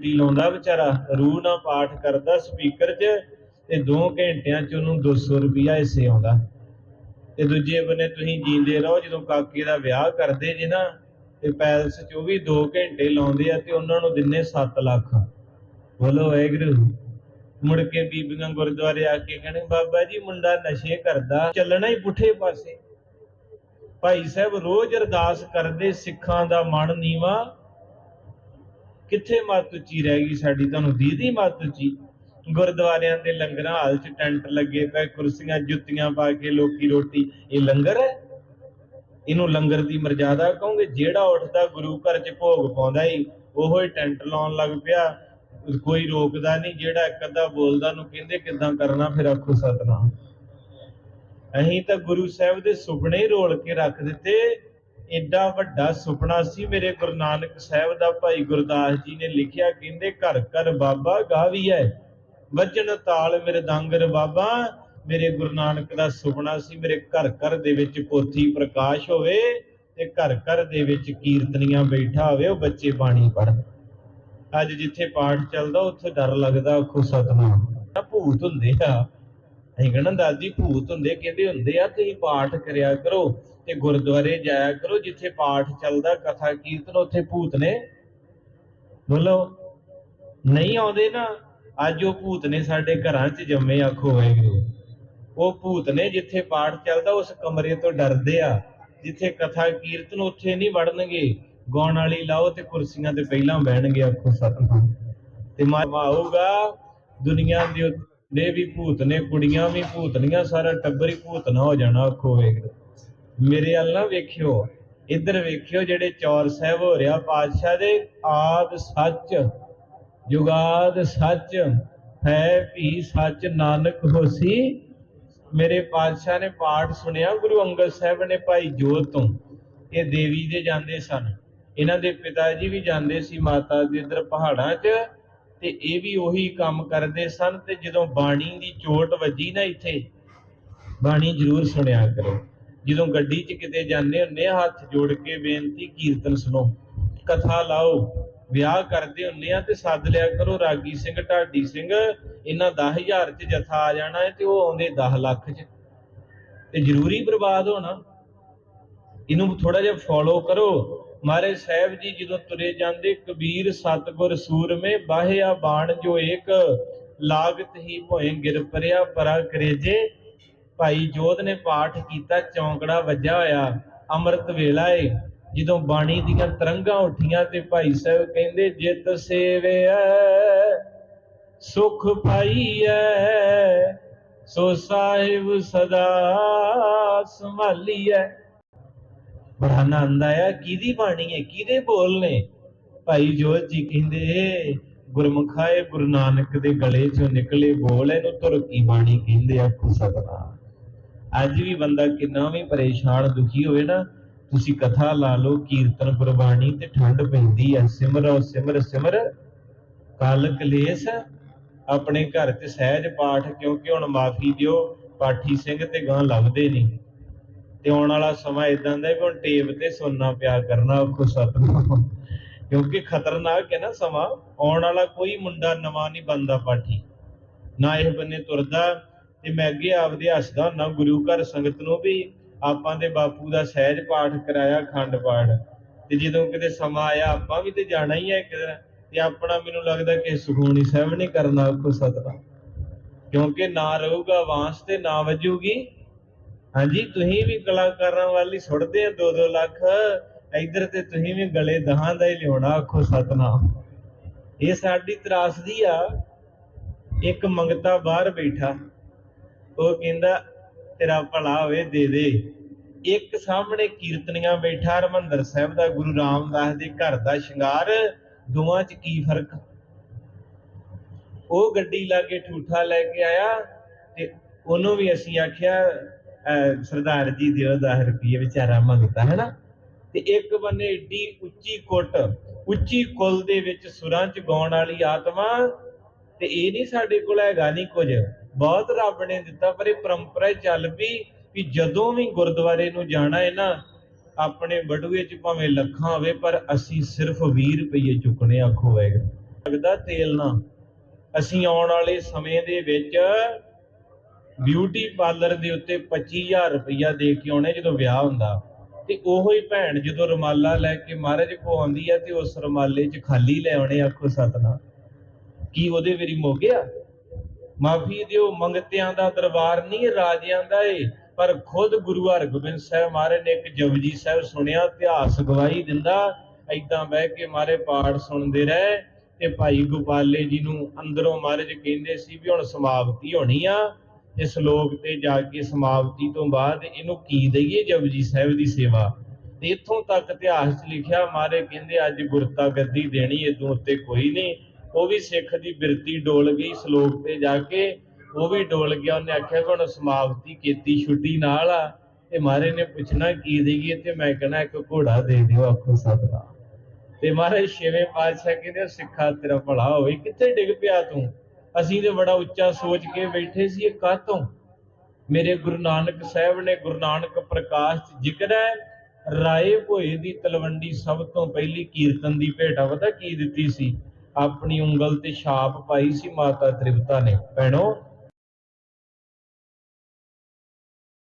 Duty ਲਾਉਂਦਾ ਵਿਚਾਰਾ, ਰੂਹ ਨਾਲ ਪਾਠ ਕਰਦਾ ਸਪੀਕਰ 'ਚ ਤੇ 2 ਘੰਟਿਆਂ 'ਚ ਉਹਨੂੰ 200 ਰੁਪਿਆ ਹਿੱਸੇ ਆਉਂਦਾ। ਤੇ ਦੂਜੇ ਬੰਨੇ ਤੁਸੀਂ ਜੀਂਦੇ ਰਹੋ, ਜਦੋਂ ਕਾਕੇ ਦਾ ਵਿਆਹ ਕਰਦੇ ਜੇ ਨਾ, ਤੇ ਪੈਲਸ 'ਚ ਉਹ ਵੀ 2 ਘੰਟੇ ਲਾਉਂਦੇ ਆ ਤੇ ਉਹਨਾਂ ਨੂੰ ਦਿੰਨੇ 7 ਲੱਖ। ਬੋਲੋ ਵਾਹਿਗੁਰੂ। ਮੁੜ ਕੇ ਬੀਬੀਆਂ ਗੁਰਦੁਆਰੇ ਆ ਕੇ ਕਹਿੰਦੇ, ਬਾਬਾ ਜੀ ਮੁੰਡਾ ਨਸ਼ੇ ਕਰਦਾ, ਚੱਲਣਾ ਹੀ ਪੁੱਠੇ ਪਾਸੇ। ਭਾਈ ਸਾਹਿਬ ਰੋਜ਼ ਅਰਦਾਸ ਕਰਦੇ, ਸਿੱਖਾਂ ਦਾ ਮਨ ਨੀਵਾ ਕਿੱਥੇ ਮੱਤ ਉੱਚੀ ਰਹਿ ਗਈ ਸਾਡੀ? ਤੁਹਾਨੂੰ ਦੀਦੀ ਮੱਤ ਉੱਚੀ ਗੁਰਦੁਆਰਿਆਂ ਦੇ ਲੰਗਰਾਂ, ਹਾਲ ਚ ਟੈਂਟ ਲੱਗੇ ਪਏ, ਕੁਰਸੀਆਂ, ਜੁੱਤੀਆਂ ਪਾ ਕੇ ਲੋਕੀ ਰੋਟੀ। ਇਹ ਲੰਗਰ ਹੈ? ਇਹਨੂੰ ਲੰਗਰ ਦੀ ਮਰਜ਼ਾਦਾ ਕਹੋਗੇ? ਜਿਹੜਾ ਉੱਠਦਾ ਗੁਰੂ ਘਰ ਚ ਭੋਗ ਪਾਉਂਦਾ ਹੀ ਉਹੋ ਹੀ ਟੈਂਟ ਲਾਉਣ ਲੱਗ ਪਿਆ। ਕੋਈ ਰੋਕਦਾ ਨਹੀਂ, ਜਿਹੜਾ ਇੱਕ ਅੱਧਾ ਬੋਲਦਾ ਨੂੰ ਕਹਿੰਦੇ ਕਿਦਾਂ ਕਰਨਾ, ਫਿਰ ਆਖੋ ਸਤਨਾਮ। ਅਹੀਂ ਤਾਂ ਗੁਰੂ ਸਾਹਿਬ ਦੇ ਸੁਪਨੇ ਰੋਲ ਕੇ ਰੱਖ ਦਿੱਤੇ। ਐਡਾ ਵੱਡਾ ਸੁਪਨਾ ਸੀ ਮੇਰੇ ਗੁਰੂ ਨਾਨਕ ਸਾਹਿਬ ਦਾ, ਭਾਈ ਗੁਰਦਾਸ ਜੀ ਨੇ ਲਿਖਿਆ, ਕਹਿੰਦੇ ਘਰ ਘਰ ਬਾਬਾ ਗਾਵੀਐ ਵਜਨ ਤਾਲ ਮੇਰੇ ਦਾੰਗਰ ਬਾਬਾ, ਮੇਰੇ ਗੁਰੂ ਨਾਨਕ ਦਾ ਸੁਪਨਾ ਸੀ ਮੇਰੇ ਘਰ ਘਰ ਦੇ ਵਿੱਚ ਪੋਥੀ ਪ੍ਰਕਾਸ਼ ਹੋਵੇ ਤੇ ਘਰ ਘਰ ਦੇ ਵਿੱਚ ਕੀਰਤਨੀਆਂ ਬੈਠਾ ਹੋਵੇ, ਉਹ ਬੱਚੇ ਬਾਣੀ ਪੜ੍ਹਨ। ਅੱਜ ਜਿੱਥੇ ਪਾਠ ਚੱਲਦਾ, ਉੱਥੇ ਡਰ ਲੱਗਦਾ, ਆਖੋ ਸਤਨਾਮ। ਭੂਤ ਹੁੰਦੇ ਆ ਅਸੀਂ ਕਹਿੰਦਾ ਦਾਦੀ ਭੂਤ ਹੁੰਦੇ ਕਹਿੰਦੇ ਹੁੰਦੇ ਆ, ਤੁਸੀਂ ਪਾਠ ਕਰਿਆ ਕਰੋ ਤੇ ਗੁਰਦੁਆਰੇ ਜਾਇਆ ਕਰੋ, ਜਿੱਥੇ ਪਾਠ ਚੱਲਦਾ, ਕਥਾ ਕੀਰਤਨ, ਉੱਥੇ ਭੂਤ ਨੇ। ਬੋਲੋ, ਨਹੀਂ ਆਉਂਦੇ ਨਾ, ਅੱਜ ਉਹ ਭੂਤ ਨੇ ਸਾਡੇ ਘਰਾਂ 'ਚ ਜੰਮੇ, ਆਖੋ ਵਾਹਿਗੁਰੂ। ਉਹ ਭੂਤ ਨੇ ਜਿੱਥੇ ਪਾਠ ਚੱਲਦਾ, ਉਸ ਕਮਰੇ ਤੋਂ ਡਰਦੇ ਆ। ਜਿੱਥੇ ਕਥਾ ਕੀਰਤਨ, ਉੱਥੇ ਨਹੀਂ ਵੜਨਗੇ। ਗਾਉਣ ਵਾਲੀ ਲਾਓ ਤੇ ਕੁਰਸੀਆਂ ਤੇ ਪਹਿਲਾਂ ਬਹਿਣਗੇ, ਆਖੋ ਸਤਨਾਮ। ਤੇ ਮਾਵਾ ਆਊਗਾ ਦੁਨੀਆ ਦੇ ਉੱਤੇ। ਵੀ ਭੂਤ ਨੇ, ਕੁੜੀਆਂ ਵੀ ਭੂਤਨੀਆਂ ਸਾਰਾ ਟੱਬਰ ਹੀ ਭੂਤਨਾ ਹੋ ਜਾਣਾ ਆਖੋ ਵੇਖ ਮੇਰੇ ਵੱਲ ਨਾ ਵੇਖਿਓ, ਇੱਧਰ ਵੇਖਿਓ ਜਿਹੜੇ ਚੌਰ ਸਾਹਿਬ ਹੋ ਰਿਹਾ, ਪਾਤਸ਼ਾਹ ਦੇ ਆਦ ਸੱਚ, ਜੁਗਾਦ ਸੱਚ, ਹੈ ਵੀ ਸੱਚ, ਨਾਨਕ ਹੋਸੀ ਮੇਰੇ ਪਾਤਸ਼ਾਹ ਨੇ ਪਾਠ ਸੁਣਿਆ, ਗੁਰੂ ਅੰਗਦ ਸਾਹਿਬ ਨੇ ਭਾਈ ਜੋਤ ਤੋਂ, ਇਹ ਦੇਵੀ ਦੇ ਜਾਂਦੇ ਸਨ। ਇਹਨਾਂ ਦੇ ਪਿਤਾ ਜੀ ਵੀ ਜਾਂਦੇ ਸੀ ਮਾਤਾ ਦੇ ਇਧਰ ਪਹਾੜਾਂ 'ਚ। ਤੇ ਇਹ ਵੀ ਉਹੀ ਕੰਮ ਕਰਦੇ ਸਨ ਤੇ ਜਦੋਂ ਬਾਣੀ ਦੀ ਚੋਟ ਵੱਜੀ ਨਾ ਇੱਥੇ, ਬਾਣੀ ਜ਼ਰੂਰ ਸੁਣਿਆ ਕਰੋ। ਜਦੋਂ ਗੱਡੀ 'ਚ ਕਿਤੇ ਜਾਂਦੇ ਹੁੰਦੇ ਆ, ਹੱਥ ਜੋੜ ਕੇ ਬੇਨਤੀ, ਕੀਰਤਨ ਸੁਣੋ, ਕਥਾ ਲਾਓ, ਵਿਆਹ ਕਰਦੇ ਹੁੰਦੇ ਆ ਤੇ ਸੱਦ ਲਿਆ ਕਰੋ, ਰਾਗੀ ਸਿੰਘ, ਢਾਡੀ ਸਿੰਘ, ਇਹਨਾਂ 10000 'ਚ ਜਥਾ ਆ ਜਾਣਾ ਹੈ ਤੇ ਉਹ ਆਉਂਦੇ 10 ਲੱਖ 'ਚ। ਤੇ ਜ਼ਰੂਰੀ ਬਰਬਾਦ ਹੋਣਾ। ਇਹਨੂੰ ਥੋੜਾ ਜਿਹਾ ਫੋਲੋ ਕਰੋ। ਮਾਰੇ ਸਾਹਿਬ ਜੀ, ਜਦੋਂ ਤੁਰੇ ਜਾਂਦੇ ਕਬੀਰ ਸਤਗੁਰ ਸੂਰਮੇ ਬਾਹਿਆ ਬਾਣ ਜੋ ਏਕ, ਲਾਗਤ ਹੀ ਭੋਏ ਗਿਰ ਪਰਿਆ ਪਰਾ ਕਰੇਜੇ। ਭਾਈ ਜੋਧ ਨੇ ਪਾਠ ਕੀਤਾ, ਚੌਂਕੜਾ ਵੱਜਾ ਹੋਇਆ, ਅੰਮ੍ਰਿਤ ਵੇਲਾ ਏ। ਜਦੋਂ ਬਾਣੀ ਦੀਆਂ ਤਰੰਗਾਂ ਉੱਠੀਆਂ ਤੇ ਭਾਈ ਸਾਹਿਬ ਕਹਿੰਦੇ, ਜਿਤ ਸੇਵਿਐ ਸੁਖ ਪਾਈਐ ਸੋ ਸਾਹਿਬ ਸਦਾ ਸੰਭਾਲੀਐ ਬੜਾ ਆਨੰਦ ਆਇਆ, ਕਿਹਦੀ ਬਾਣੀ ਹੈ, ਕਿਹਦੇ ਬੋਲ ਨੇ? ਭਾਈ ਜੋਤ ਜੀ ਕਹਿੰਦੇ ਗੁਰਮੁਖਾਏ ਗੁਰੂ ਨਾਨਕ ਦੇ ਗਲੇ ਚੋਂ ਨਿਕਲੇ ਬੋਲ, ਇਹਨੂੰ ਤੁਰਕੀ ਬਾਣੀ ਕਹਿੰਦੇ ਆ? ਸਤਨਾਮ। ਅੱਜ ਵੀ ਬੰਦਾ ਕਿੰਨਾ ਵੀ ਪਰੇਸ਼ਾਨ, ਦੁਖੀ ਹੋਵੇ ਨਾ, ਤੁਸੀਂ ਕਥਾ ਲਾ ਲਓ, ਕੀਰਤਨ ਗੁਰਬਾਣੀ ਤੇ ਠੰਡ ਪੈਂਦੀ ਆ। ਸਿਮਰੋ, ਸਿਮਰ ਸਿਮਰ ਕਲ ਕਲੇਸ਼ ਆਪਣੇ ਘਰ 'ਚ ਸਹਿਜ ਪਾਠ, ਕਿਉਂਕਿ ਹੁਣ ਮਾਫੀ ਦਿਓ, ਪਾਠੀ ਸਿੰਘ ਤੇ ਗਾਂ ਲੱਭਦੇ ਨਹੀਂ। ਤੇ ਆਉਣ ਵਾਲਾ ਸਮਾਂ ਇਦਾਂ ਦਾ ਵੀ ਹੁਣ ਟੇਪ ਤੇ ਸੁਣਨਾ ਪਿਆ ਕਰਨਾ ਆਖੋ ਸਤਨਾਮ। ਕਿਉਂਕਿ ਖਤਰਨਾਕ ਹੈ ਨਾ ਸਮਾਂ, ਆਉਣ ਵਾਲਾ ਕੋਈ ਮੁੰਡਾ ਨਵਾਂ ਨਹੀਂ ਬੰਦਾ ਪਾਠੀ ਨਾ ਇਹ ਬੰਨੇ ਤੁਰਦਾ ਤੇ ਮੈਂ ਅੱਗੇ ਆਪਦੇ ਹੱਸਦਾ ਹੁੰਦਾ, ਗੁਰੂ ਘਰ ਸੰਗਤ ਨੂੰ ਵੀ ਆਪਾਂ ਦੇ ਬਾਪੂ ਦਾ ਸਹਿਜ ਪਾਠ ਕਰਾਇਆ, ਖੰਡ ਪਾਠ। ਤੇ ਜਦੋਂ ਕਿਤੇ ਸਮਾਂ ਆਇਆ, ਆਪਾਂ ਵੀ ਤੇ ਜਾਣਾ ਹੀ ਹੈ ਇੱਕ ਦਿਨ। ਤੇ ਆਪਣਾ ਮੈਨੂੰ ਲੱਗਦਾ ਕਿ ਸੁਖਮਨੀ ਸਾਹਿਬ ਨੇ ਕਰਨਾ ਆਖੋ ਸਤਨਾਮ। ਕਿਉਂਕਿ ਨਾ ਰਹੂਗਾ ਵਾਂਸ ਤੇ ਨਾ ਵਜੂਗੀ। ਹਾਂਜੀ, ਤੁਸੀਂ ਵੀ ਕਲਾਕਾਰਾਂ ਵਾਲੀ ਸੁੱਟਦੇ ਆ 2-2 ਲੱਖ। ਇਧਰ ਤੇ ਤੁਸੀਂ ਵੀ ਗਲੇ ਦਹਾਂ ਦਾ ਹੀ ਲਿਆਉਣਾ, ਆਖੋ ਸਤਨਾਮ। ਇਹ ਸਾਡੀ ਤਰਾਸਦੀ ਆ, ਇੱਕ ਮੰਗਤਾ ਬਾਹਰ ਬੈਠਾ। ਉਹ ਕਹਿੰਦਾ, ਤੇਰਾ ਭਲਾ ਹੋਵੇ, ਦੇ ਦੇ। ਇੱਕ ਸਾਹਮਣੇ ਕੀਰਤਨੀਆਂ ਬੈਠਾ, ਹਰਮੰਦਰ ਸਾਹਿਬ ਦਾ, ਗੁਰੂ ਰਾਮਦਾਸ ਦੇ ਘਰ ਦਾ ਸ਼ਿੰਗਾਰ। ਦੋਵਾਂ 'ਚ ਕੀ ਫ਼ਰਕ? ਉਹ ਗੱਡੀ ਲਾ ਕੇ ਠੂਠਾ ਲੈ ਕੇ ਆਇਆ ਤੇ ਉਹਨੂੰ ਵੀ ਅਸੀਂ ਆਖਿਆ ਸਰਦਾਰ ਜੀ ਦਿਓ 10 ਰੁਪਏ ਵਿਚਾਰਾ ਮੰਗਤਾ ਹੈ ਨਾ ਤੇ ਇੱਕ ਬੰਨੇ ਏਡੀ ਉੱਚੀ ਕੁੱਟ, ਉੱਚੀ ਕੁਲ ਦੇ ਵਿੱਚ ਸੁਰਾਂ 'ਚ ਗਾਉਣ ਵਾਲੀ ਆਤਮਾ, ਤੇ ਇਹ ਨਹੀਂ ਸਾਡੇ ਕੋਲ ਹੈਗਾ ਨਹੀਂ ਕੁਝ। ਬਹੁਤ ਰੱਬ ਨੇ ਦਿੱਤਾ, ਪਰ ਇਹ ਪਰੰਪਰਾ ਚੱਲ ਪਈ ਵੀ ਜਦੋਂ ਵੀ ਗੁਰਦੁਆਰੇ ਨੂੰ ਜਾਣਾ ਹੈ ਨਾ, ਆਪਣੇ ਬਟੂਏ 'ਚ ਭਾਵੇਂ ਲੱਖਾਂ ਹੋਵੇ, ਪਰ ਅਸੀਂ ਸਿਰਫ 20 ਰੁਪਏ ਚੁੱਕਣੇ ਆਖੋ ਹੋਵੇਗਾ ਲੱਗਦਾ ਤੇਲ ਨਾ। ਅਸੀਂ ਆਉਣ ਵਾਲੇ ਸਮੇਂ ਦੇ ਵਿੱਚ ਬਿਊਟੀ ਪਾਰਲਰ ਦੇ ਉੱਤੇ 25000 ਰੁਪਇਆ ਦੇ ਕੇ ਆਉਣੇ ਜਦੋਂ ਵਿਆਹ ਹੁੰਦਾ। ਤੇ ਉਹੋ ਹੀ ਭੈਣ ਜਦੋਂ ਰੁਮਾਲਾ ਲੈ ਕੇ ਮਹਾਰਾਜ ਕੋ ਆਉਂਦੀ ਆ ਤੇ ਉਸ ਰੁਮਾਲੇ 'ਚ ਖਾਲੀ ਲੈ ਆਉਣੇ ਆਖੋ ਸਤਨਾ ਕੀ ਉਹਦੇ ਵੇਰੀ ਮੋਗਿਆ ਮਾਫੀ ਦਿਓ, ਮੰਗਤਿਆਂ ਦਾ ਦਰਬਾਰ ਨਹੀਂ, ਰਾਜਿਆਂ ਦਾ ਏ। ਪਰ ਖੁਦ ਗੁਰੂ ਹਰਗੋਬਿੰਦ ਸਾਹਿਬ ਮਹਾਰਾਜ ਨੇ ਇੱਕ ਜਪਜੀ ਸਾਹਿਬ ਸੁਣਿਆ, ਇਤਿਹਾਸ ਗਵਾਹੀ ਦਿੰਦਾ ਐਦਾਂ ਬਹਿ ਕੇ ਮਾਰੇ ਪਾਠ ਸੁਣਦੇ ਰਹੇ ਤੇ ਭਾਈ ਗੋਪਾਲੇ ਜੀ ਨੂੰ ਅੰਦਰੋਂ ਮਹਾਰਾਜ ਕਹਿੰਦੇ ਸੀ ਵੀ ਹੁਣ ਸਮਾਪਤੀ ਹੋਣੀ ਆ। ਇਸ ਲੋਕ ਤੇ ਜਾ ਕੇ ਸਮਾਪਤੀ ਤੋਂ ਬਾਅਦ ਇਹਨੂੰ ਕੀ ਦਈਏ ਜਪਜੀ ਸਾਹਿਬ ਦੀ ਸੇਵਾ? ਤੇ ਇੱਥੋਂ ਤੱਕ ਇਤਿਹਾਸ 'ਚ ਲਿਖਿਆ ਮਾਰੇ ਕਹਿੰਦੇ ਅੱਜ ਗੁਰਤਾ ਗੱਦੀ ਦੇਣੀ ਇਦੋਂ ਉੱਤੇ ਕੋਈ ਨਹੀਂ। ਉਹ ਵੀ ਸਿੱਖ ਦੀ ਬਿਰਤੀ ਡੋਲ ਗਈ, ਸ਼ਲੋਕ ਤੇ ਜਾ ਕੇ ਉਹ ਵੀ ਡੋਲ ਗਿਆ। ਉਹਨੇ ਆਖਿਆ ਵੀ ਹੁਣ ਸਮਾਪਤੀ ਕੀਤੀ ਛੁੱਟੀ ਨਾਲ ਆ। ਤੇ ਮਾਰੇ ਨੇ ਪੁੱਛਣਾ, ਕੀ ਦੇਈਏ? ਤੇ ਮੈਂ ਕਹਣਾ, ਇੱਕ ਘੋੜਾ ਦੇ ਦਿਓ ਆਖੋ ਸਤਿਕਾਰ ਤੇ ਮਹਾਰਾਜ ਛੇਵੇਂ ਪਾਤਸ਼ਾਹ ਕਹਿੰਦੇ ਸਿੱਖਾ ਤੇਰਾ ਭਲਾ ਹੋਵੇ। ਕਿੱਥੇ ਡਿੱਗ ਪਿਆ ਤੂੰ? ਅਸੀਂ ਤੇ ਬੜਾ ਉੱਚਾ ਸੋਚ ਕੇ ਬੈਠੇ ਸੀ, ਇਹ ਕਾਤੋਂ ਮੇਰੇ ਗੁਰੂ ਨਾਨਕ ਸਾਹਿਬ ਨੇ ਗੁਰੂ ਨਾਨਕ ਪ੍ਰਕਾਸ਼ ਚ ਜ਼ਿਕਰ ਹੈ, ਰਾਏ ਭੋਏ ਦੀ ਤਲਵੰਡੀ ਸਭ ਤੋਂ ਪਹਿਲੀ ਕੀਰਤਨ ਦੀ ਭੇਟਾ ਪਤਾ ਕੀ ਦਿੱਤੀ ਸੀ? ਆਪਣੀ ਉਂਗਲ ਤੇ ਛਾਪ ਪਾਈ ਸੀ, ਮਾਤਾ ਤ੍ਰਿਪਤਾ ਨੇ। ਭੈਣੋ